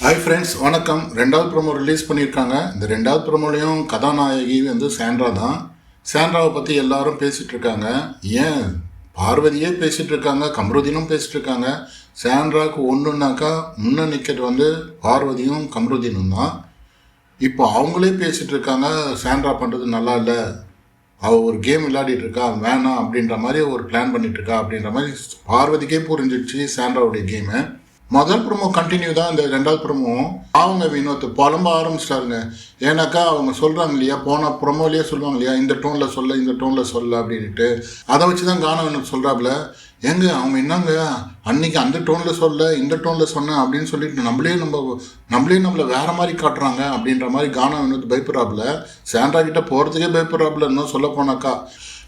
Hi friends வணக்கம். ரெண்டாவது promo release பண்ணியிருக்காங்க. இந்த ரெண்டாவது ப்ரோமோலையும் கதாநாயகி வந்து சாண்ட்ரா தான். சாண்ட்ராவை பற்றி எல்லாரும் பேசிகிட்டு இருக்காங்க. ஏன்? பார்வதியே பேசிகிட்டு இருக்காங்க கம்ருதீனும் பேசிகிட்டு இருக்காங்க. சாண்ட்ராவுக்கு ஒன்றுனாக்கா முன்ன நிற்கிறது வந்து பார்வதியும் கம்ருதீனும் தான். இப்போ அவங்களே பேசிகிட்டு இருக்காங்க சாண்ட்ரா பண்ணுறது நல்லா இல்லை. அவள் ஒரு கேம் விளையாடிட்டு இருக்கா வேணாம் அப்படின்ற மாதிரி ஒரு பிளான் பண்ணிகிட்ருக்கா அப்படின்ற மாதிரி பார்வதிக்கே புரிஞ்சிடுச்சு சாண்ட்ராவுடைய கேமை முதல் ப்ரொமோ கண்டினியூ தான் இந்த ரெண்டாவது ப்ரோமோ அவங்க வினோத் புலம்ப ஆரம்பிச்சிட்டாருங்க. ஏன்னாக்கா அவங்க சொல்கிறாங்க இல்லையா போன ப்ரொமோலேயே சொல்லுவாங்க இல்லையா இந்த டோனில் சொல்ல இந்த டோனில் சொல்ல அப்படின்ட்டு அதை வச்சு தான் கான வினோத் சொல்கிறாப்புல ஏங்க அவங்க என்னங்க? அன்னைக்கு அந்த டோனில் சொல்ல இந்த டோனில் சொன்னேன் அப்படின்னு சொல்லிட்டு நம்மளே நம்ம நம்மளே நம்மளை வேற மாதிரி காட்டுறாங்க அப்படின்ற மாதிரி கானா வினோத் பயப்படுறாப்புல. சாண்ட்ரா கிட்ட போகிறதுக்கே பயப்படுறாப்புல இன்னும் சொல்ல போனாக்கா.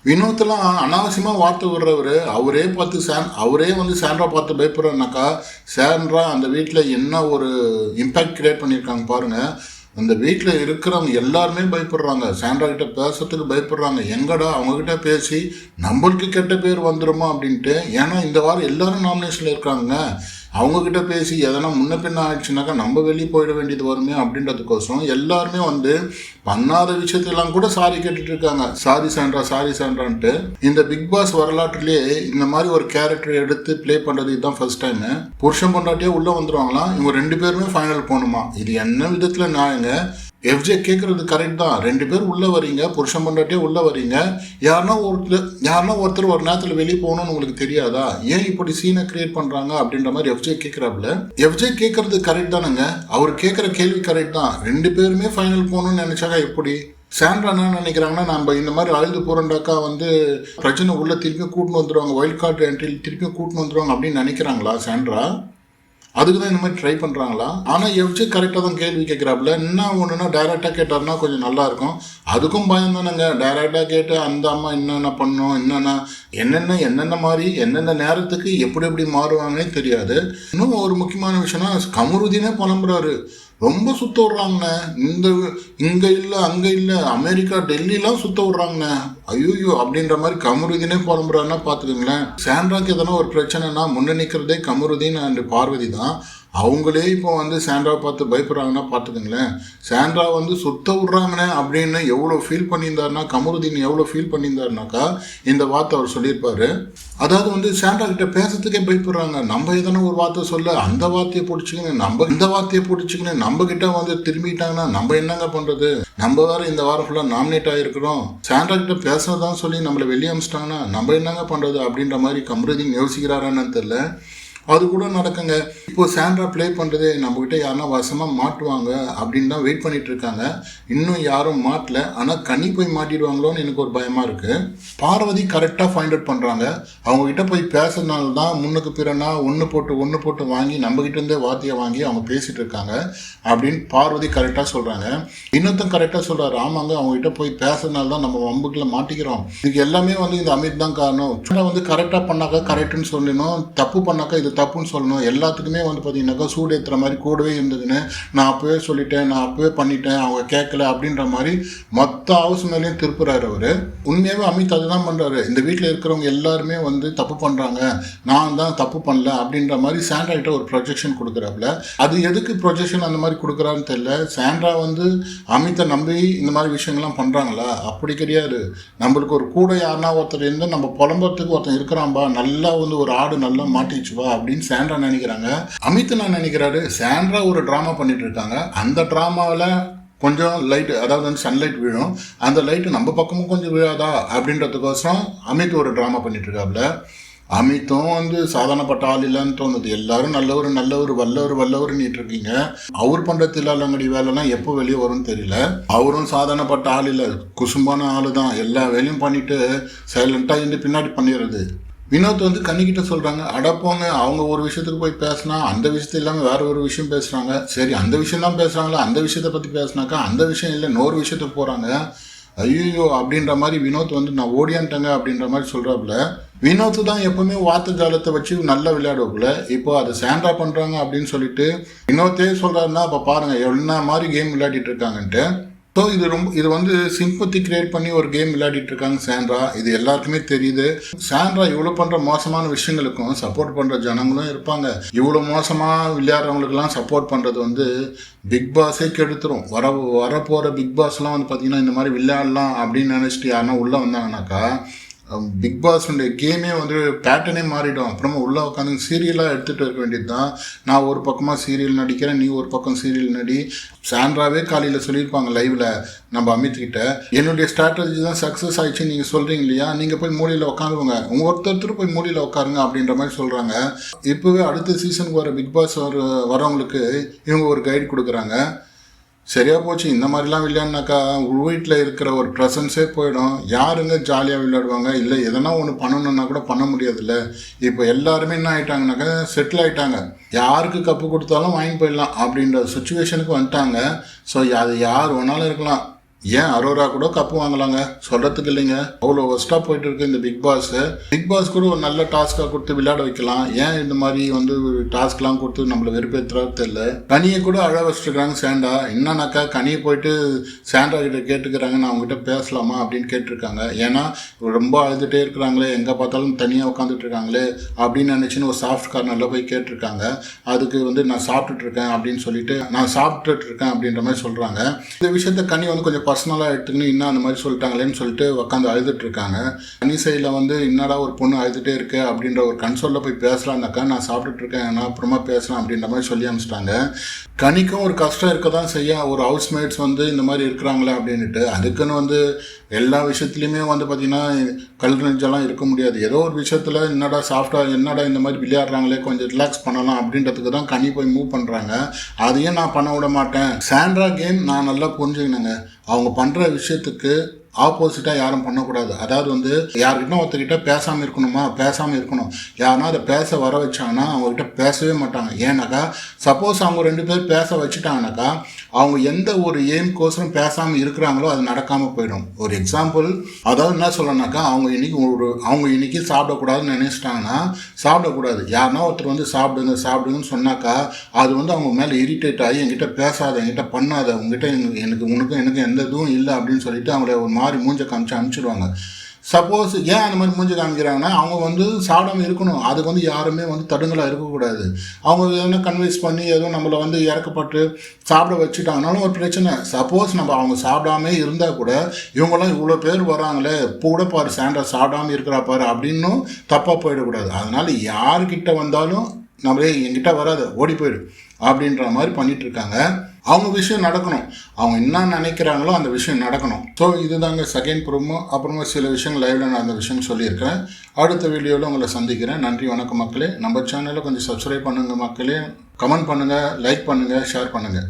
வினோத்லாம் அனாவசியமாக வார்த்தை விடுறவர் அவரே பார்த்து சேன் அவரே வந்து சாண்ட்ரா பார்த்து பயப்படுறனாக்கா சாண்ட்ரா அந்த வீட்டில் என்ன ஒரு இம்பேக்ட் கிரியேட் பண்ணியிருக்காங்க பாருங்கள் அந்த வீட்டில் இருக்கிறவங்க எல்லாருமே பயப்படுறாங்க. சாண்ட்ரா கிட்ட பேசுறதுக்கு பயப்படுறாங்க. எங்கடா அவங்கக்கிட்ட பேசி நம்மளுக்கு கெட்ட பேர் வந்துடுமா அப்படின்ட்டு. ஏன்னா இந்த வாரம் எல்லாரும் நாமினேஷனில் இருக்காங்க. அவங்கக்கிட்ட பேசி எதனா முன்ன பின்ன ஆயிடுச்சுனாக்கா நம்ம வெளியே போயிட வேண்டியது வருமே அப்படின்றதுக்கோசரம் எல்லாருமே வந்து பண்ணாத விஷயத்தெல்லாம் கூட சாரி கேட்டுட்டு இருக்காங்க. சாரி சாண்ட்ரா சாரி சாண்ட்ரான்ட்டு. இந்த பிக் பாஸ் வரலாற்றுலேயே இந்த மாதிரி ஒரு கேரக்டர் எடுத்து ப்ளே பண்ணுறது இதுதான் ஃபர்ஸ்ட் டைம் புருஷன் பொண்டாட்டியே உள்ளே வந்துடுவாங்களாம் இவங்க ரெண்டு பேருமே ஃபைனல் போகணுமா? இது என்ன விதத்தில் நியாயங்க? எஃப்ஜே கேட்குறது கரெக்ட் தான். ரெண்டு பேர் உள்ளே வரீங்க புருஷன் பொண்டாட்டியே உள்ளே வரீங்க. யாருன்னா ஒருத்தர் யாருன்னா ஒருத்தர் ஒரு நேரத்தில் வெளியே போகணும்னு உங்களுக்கு தெரியாதா? ஏன் இப்படி சீனை கிரியேட் பண்ணுறாங்க அப்படின்ற மாதிரி எஃப்ஜே கேட்குறாப்புல எஃப்ஜே கேட்குறது கரெக்ட் தானுங்க. அவர் கேட்குற கேள்வி கரெக்ட் தான். ரெண்டு பேருமே ஃபைனல் போகணும்னு நினச்சாக்கா எப்படி? சாண்ட்ரா என்ன நினைக்கிறாங்கன்னா நம்ம இந்த மாதிரி அழுது போகிறோண்டாக்கா வந்து பிரச்சனை உள்ள திருப்பி கூட்டின்னு வந்துடுவாங்க ஒயில்ட் கார்டு என்ட்ரியில் திருப்பி கூட்டின்னு வந்துடுவாங்க அப்படின்னு நினைக்கிறாங்களா சாண்ட்ரா? அதுக்கு தான் இந்த மாதிரி ட்ரை பண்ணுறாங்களா ஆனால் எவ்ஜி கரெக்டாக தான் கேள்வி கேட்குறாப்புல என்ன ஒன்றுனா டைரெக்டாக கேட்டார்னா கொஞ்சம் நல்லாயிருக்கும் அதுக்கும் பயம் தானேங்க. டைரெக்டாக கேட்டு அந்த அம்மா என்னென்ன பண்ணும் என்னென்ன என்னென்ன என்னென்ன மாதிரி என்னென்ன நேரத்துக்கு எப்படி எப்படி மாறுவாங்கன்னே தெரியாது. இன்னும் ஒரு முக்கியமான விஷயம்னா கமருதீனே புலம்புறாரு. ரொம்ப சுத்த விட்றாங்கண்ணே இந்த இங்கே இல்லை அங்கே இல்லை அமெரிக்கா டெல்லிலாம் சுத்த விட்றாங்கண்ணே ஐயோயோ அப்படின்ற மாதிரி கமருதீனே புலம்புறாருன்னா பார்த்துக்கோங்களேன். சாண்ட்ராக்கு எதனா ஒரு பிரச்சனைனா முன்னே நிற்கிறதே கமருதீன் அண்ட் பார்வதி தான். அவங்களே இப்போ வந்து சாண்ட்ராவை பார்த்து பயப்படுறாங்கன்னா பார்த்துக்கோங்களேன். சாண்ட்ரா வந்து சுத்த விட்றாங்கண்ணே அப்படின்னு எவ்வளோ ஃபீல் பண்ணியிருந்தாருன்னா கமருதீன் எவ்வளோ ஃபீல் பண்ணியிருந்தாருனாக்கா இந்த வார்த்தை அவர் சொல்லியிருப்பாரு. அதாவது வந்து சாண்ட்ரா கிட்ட பேசுறதுக்கே பயப்படுறாங்க. நம்ம எதனா ஒரு வார்த்தை சொல்ல அந்த வார்த்தையை பிடிச்சிக்கின்னு நம்ம இந்த வார்த்தையை பிடிச்சிக்கின்னு நம்ம கிட்ட வந்து திரும்பிட்டாங்கன்னா நம்ம என்னங்க பண்ணுறது நம்ம வேற இந்த வாரம் ஃபுல்லாக நாமினேட் ஆகிருக்கிறோம் சாண்ட்ரா கிட்ட பேசுறதான் சொல்லி நம்மளை வெளியே அமிச்சிட்டாங்கன்னா நம்ம என்னங்க பண்ணுறது அப்படின்ற மாதிரி கமருதீன் யோசிக்கிறாரான்னு தெரியல. அது கூட நடக்குங்க. இப்போ சாண்ட்ரா ப்ளே பண்ணுறதே நம்மக்கிட்ட யாருன்னா வசமாக மாட்டுவாங்க அப்படின்னு தான் வெயிட் பண்ணிட்டு இருக்காங்க. இன்னும் யாரும் மாட்டல. ஆனால் கனி போய் மாட்டிடுவாங்களோன்னு எனக்கு ஒரு பயமாக இருக்குது பார்வதி கரெக்டாக ஃபைண்ட் அவுட் பண்ணுறாங்க அவங்கக்கிட்ட போய் பேசுறதுனால தான் முன்னுக்கு பிறனா ஒன்று போட்டு ஒன்று போட்டு வாங்கி நம்மக்கிட்ட இருந்தே வார்த்தையை வாங்கி அவங்க பேசிகிட்டு இருக்காங்க அப்படின்னு பார்வதி கரெக்டாக சொல்கிறாங்க இன்னொருத்தன் கரெக்டாக சொல்கிறாரு ஆமாங்க அவங்ககிட்ட போய் பேசுறதுனால தான் நம்ம வம்புக்குள்ள மாட்டிக்கிறோம். இதுக்கு எல்லாமே வந்து இந்த அமித் தான் காரணம். சும்மா வந்து கரெக்டாக பண்ணாக்கா கரெக்டுன்னு சொல்லணும் தப்பு பண்ணாக்கா இது தப்புன்னு சொல்லணும். எல்லாத்துக்குமே வந்து பார்த்தீங்கன்னாக்கா சூடு ஏற்றுற மாதிரி கூடவே இருந்ததுன்னு நான் அப்போவே சொல்லிட்டேன் நான் அப்போவே பண்ணிட்டேன் அவங்க கேட்கல அப்படின்ற மாதிரி மொத்த ஹவுஸ் மேலேயும் திருப்புறாரு அவர். உண்மையாகவே அமித் அதுதான் பண்ணுறாரு இந்த வீட்டில் இருக்கிறவங்க எல்லாருமே வந்து தப்பு பண்ணுறாங்க நான் தான் தப்பு பண்ணல அப்படின்ற மாதிரி சாண்ட்ராகிட்ட ஒரு ப்ரொஜெக்ஷன் கொடுக்குறாப்புல. அது எதுக்கு ப்ரொஜெக்ஷன் அந்த மாதிரி கொடுக்குறான்னு தெரியல. சாண்ட்ரா வந்து அமித்தை நம்பி இந்த மாதிரி விஷயங்கள்லாம் பண்ணுறாங்களா அப்படி கிடையாது. நம்மளுக்கு ஒரு கூட யாருன்னா ஒருத்தர் இருந்து நம்ம புலம்புறதுக்கு ஒருத்தன் இருக்கிறான்பா? நல்லா வந்து ஒரு ஆடு நல்லா மாட்டிச்சுவா அப்படின்னு சாண்ட்ரா நினைக்கிறாங்க. அமித் நான் நினைக்கிறாரு? சாண்ட்ரா ஒரு ட்ராமா பண்ணிட்டு இருக்காங்க அந்த ட்ராமாவில் கொஞ்சம் லைட் அதாவது வந்து சன்லைட் விழும். அந்த லைட்டு நம்ம பக்கமும் கொஞ்சம் விழாதா? அப்படின்றதுக்கோசரம் அமித் ஒரு ட்ராமா பண்ணிட்டு இருக்காப்புல அமித்தும் வந்து சாதாரணப்பட்ட ஆள் இல்லைன்னு தோணுது. எல்லாரும் நல்லவர் நல்லவர் வல்லவர் வல்லவர் இருக்கீங்க. அவர் பண்ற தில்லாலங்கடி வேலைலாம் எப்போ வெளியே வரும்னு தெரியல. அவரும் சாதாரணப்பட்ட ஆள் இல்லை. குசும்பான ஆள் தான் எல்லா வேலையும் பண்ணிட்டு சைலண்டாக இருந்து பின்னாடி பண்ணிடுறது. வினோத் வந்து கண்ணிக்கிட்ட சொல்கிறாங்க அடப்போங்க அவங்க ஒரு விஷயத்துக்கு போய் பேசினா அந்த விஷயத்த இல்லாமல் வேற ஒரு விஷயம் பேசுகிறாங்க சரி அந்த விஷயம் தான் பேசுகிறாங்களா அந்த விஷயத்தை பற்றி பேசினாக்கா அந்த விஷயம் இல்லை இன்னொரு விஷயத்துக்கு போகிறாங்க ஐயோ அப்படின்ற மாதிரி வினோத் வந்து நான் ஓடியான்ட்டேங்க அப்படின்ற மாதிரி சொல்கிறாப்புல வினோத் தான் எப்பவுமே வார்த்தை ஜாலத்தை வச்சு நல்லா விளையாடுவாப்புல. இப்போ அதை சாண்டா பண்ணுறாங்க அப்படின்னு சொல்லிட்டு வினோத்தே சொல்கிறாருன்னா அப்போ பாருங்கள் என்ன மாதிரி கேம் விளையாடிட்டு இருக்காங்கன்ட்டு. ஸோ இது ரொம்ப இது வந்து சிம்பத்தி கிரியேட் பண்ணி ஒரு கேம் விளையாடிட்டு இருக்காங்க சாண்ட்ரா. இது எல்லாருக்குமே தெரியுது. சாண்ட்ரா இவ்வளோ பண்ணுற மோசமான விஷயங்களுக்கும் சப்போர்ட் பண்ணுற ஜனங்களும் இருப்பாங்க. இவ்வளோ மோசமாக விளையாடுறவங்களுக்கெல்லாம் சப்போர்ட் பண்ணுறது வந்து பிக் பாஸே கெடுத்துரும். வர வரப்போகிற பிக் பாஸ்லாம் வந்து பார்த்தீங்கன்னா இந்த மாதிரி விளையாடலாம் அப்படின்னு நினச்சிட்டு யாருன்னா உள்ளே வந்தாங்கனாக்கா பிக் பாஸுடைய கேமே வந்து பேட்டர்னே மாறிடும். அப்புறமா உள்ளே உட்காந்து சீரியலாக எடுத்துகிட்டு இருக்க வேண்டியது தான் நான் ஒரு பக்கமாக சீரியல் நடிக்கிறேன் நீ ஒரு பக்கம் சீரியல் நடி. சாண்ட்ராவே காலையில் சொல்லியிருப்பாங்க லைவில் நம்ம அமித் என்னுடைய ஸ்ட்ராட்டஜி தான் சக்ஸஸ் ஆயிடுச்சு நீங்கள் சொல்கிறீங்க இல்லையா? நீங்கள் போய் மூலையில் உட்காந்துவங்க உங்கள் ஒருத்தர் போய் மூலையில் உட்காருங்க அப்படின்ற மாதிரி சொல்கிறாங்க இப்போவே அடுத்த சீசனுக்கு வர பிக் பாஸ் வர வரவங்களுக்கு இவங்க ஒரு கைடு கொடுக்குறாங்க. சரியா போச்சு. இந்த மாதிரிலாம் விளையாடினாக்கா வீட்டில் இருக்கிற ஒரு ப்ரெசன்ஸே போயிடும். யாருங்க ஜாலியாக விளையாடுவாங்க? இல்லை எதனா ஒன்று பண்ணணும்னா கூட பண்ண முடியாதுல்ல. இப்போ எல்லாருமே என்ன ஆயிட்டாங்கனாக்கா செட்டில் ஆயிட்டாங்க. யாருக்கு கப்பு கொடுத்தாலும் வாங்கி போயிடலாம் அப்படின்ற சுச்சுவேஷனுக்கு வந்துட்டாங்க. ஸோ அது யார் வேணாலும் இருக்கலாம். ஏன் அரோரா கூட கப்பு வாங்கலாங்க? சொல்றதுக்கு இல்லைங்க. அவ்வளோ ஒஸ்ட்டாக போயிட்டு இருக்கு இந்த பிக் பாஸ் பிக் பாஸ் கூட ஒரு நல்ல டாஸ்க்காக கொடுத்து விளையாட வைக்கலாம். ஏன் இந்த மாதிரி வந்து டாஸ்க்லாம் கொடுத்து நம்மளை வெறுப்பேற்றுறது தெரியல. கனியை கூட அழ வச்சுருக்காங்க சேண்டா. என்னன்னாக்கா கனியை போயிட்டு சேண்டா கிட்ட கேட்டுக்கிறாங்க. நான் அவங்ககிட்ட பேசலாமா அப்படின்னு கேட்டிருக்காங்க. ஏன்னா ரொம்ப அழுதுகிட்டே இருக்கிறாங்களே. எங்கே பார்த்தாலும் தனியாக உட்காந்துட்டு இருக்காங்களே அப்படின்னு நினச்சின்னு ஒரு சாஃப்ட் கார்னரில் போய் கேட்டிருக்காங்க. அதுக்கு வந்து நான் சாப்பிட்டுட்டு இருக்கேன் அப்படின்னு சொல்லிட்டு நான் சாப்பிட்டுட்டு இருக்கேன் அப்படின்ற மாதிரி சொல்கிறாங்க இந்த விஷயத்த கனி வந்து கொஞ்சம் பர்சனலாக எடுத்துக்கின்னு இன்னும் அந்த மாதிரி சொல்லிட்டாங்களேன்னு சொல்லிட்டு உட்காந்து அழுதுட்ருக்காங்க. கனி சைடில் வந்து என்னடா ஒரு பொண்ணு அழுதுகிட்டே இருக்கு? அப்படின்ற ஒரு கன்சோலில் போய் பேசலாம்னாக்கா நான் சாப்பிட்டுட்ருக்கேன். நான் அப்புறமா பேசலாம் அப்படின்ற மாதிரி சொல்லி அனுப்பிச்சிட்டாங்க. கனிக்கும் ஒரு கஷ்டம் இருக்க தான் செய்ய ஒரு ஹவுஸ்மேட்ஸ் வந்து இந்த மாதிரி இருக்கிறாங்களே அப்படின்ட்டு அதுக்குன்னு வந்து எல்லா விஷயத்துலையுமே வந்து பார்த்திங்கன்னா கல் நெஞ்செல்லாம் இருக்க முடியாது. ஏதோ ஒரு விஷயத்தில் என்னடா சாஃப்டாக என்னடா இந்த மாதிரி விளையாடுறாங்களே? கொஞ்சம் ரிலாக்ஸ் பண்ணலாம். அப்படின்றதுக்கு தான் கனி போய் மூவ் பண்ணுறாங்க அதையும் நான் பண்ண விட மாட்டேன். சாண்ட்ரா கேம் நான் நல்லா புரிஞ்சுக்கினேங்க அவங்க பண்ணுற விஷயத்துக்கு ஆப்போசிட்டாக யாரும் பண்ணக்கூடாது. அதாவது வந்து யார்கிட்ட ஒருத்தர்கிட்ட பேசாமல் இருக்கணுமா? பேசாமல் இருக்கணும். யாருன்னா அதை பேச வர வச்சாங்கன்னா அவங்ககிட்ட பேசவே மாட்டாங்க. ஏன்னாக்கா சப்போஸ் அவங்க ரெண்டு பேர் பேச வச்சுட்டாங்கனாக்கா அவங்க எந்த ஒரு எய்ம்கோசரம் பேசாமல் இருக்கிறாங்களோ அது நடக்காமல் போயிடும். ஒரு எக்ஸாம்பிள் அதாவது என்ன சொல்லணும்னாக்கா அவங்க இன்னைக்கு ஒரு அவங்க இன்னைக்கு சாப்பிடக்கூடாதுன்னு நினைச்சிட்டாங்கன்னா சாப்பிடக்கூடாது. யாருன்னா ஒருத்தர் வந்து சாப்பிடுங்க சாப்பிடுங்கன்னு சொன்னாக்கா அது வந்து அவங்க மேலே இரிட்டேட் ஆகி என்கிட்ட பேசாத என்கிட்ட பண்ணாத உங்ககிட்ட எனக்கு எனக்கு உனக்கும் எனக்கு எந்த இதுவும் இல்லை அப்படின்னு சொல்லிட்டு அவங்கள ஒரு மாதிரி மாதிரி மூஞ்ச காமிச்சு அனுப்பிச்சிடுவாங்க சப்போஸ் ஏன் அந்த மாதிரி மூஞ்சி காமிக்கிறாங்கன்னா அவங்க வந்து சாப்பிடாம இருக்கணும். அதுக்கு வந்து யாருமே வந்து தடுங்கலாக இருக்கக்கூடாது. அவங்க எதனா கன்வின்ஸ் பண்ணி எதுவும் நம்மளை வந்து இறக்கப்பட்டு சாப்பிட வச்சுட்டாங்கனாலும் ஒரு பிரச்சனை. சப்போஸ் நம்ம அவங்க சாப்பிடாமே இருந்தால் கூட இவங்கெல்லாம் இவ்வளோ பேர் வராங்களே இப்போ கூட பாரு சாண்டா சாப்பிடாம இருக்கிறா பாரு அப்படின்னும் தப்பாக போயிடக்கூடாது. அதனால யார்கிட்ட வந்தாலும் நம்மளே எங்கிட்ட வராது ஓடி போயிடு அப்படின்ற மாதிரி பண்ணிகிட்ருக்காங்க இருக்காங்க. அவங்க விஷயம் நடக்கணும். அவங்க என்ன நினைக்கிறாங்களோ அந்த விஷயம் நடக்கணும். ஸோ இதுதாங்க செகண்ட் ப்ரோமோ அப்புறமா சில விஷயங்கள் லைவ்ல நான் அந்த விஷயம் சொல்லியிருக்கிறேன். அடுத்த வீடியோவில் உங்களை சந்திக்கிறேன். நன்றி வணக்கம் மக்களே. நம்ம சேனலில் கொஞ்சம் சப்ஸ்கிரைப் பண்ணுங்கள் மக்களே. கமெண்ட் பண்ணுங்கள் லைக் பண்ணுங்கள் ஷேர் பண்ணுங்கள்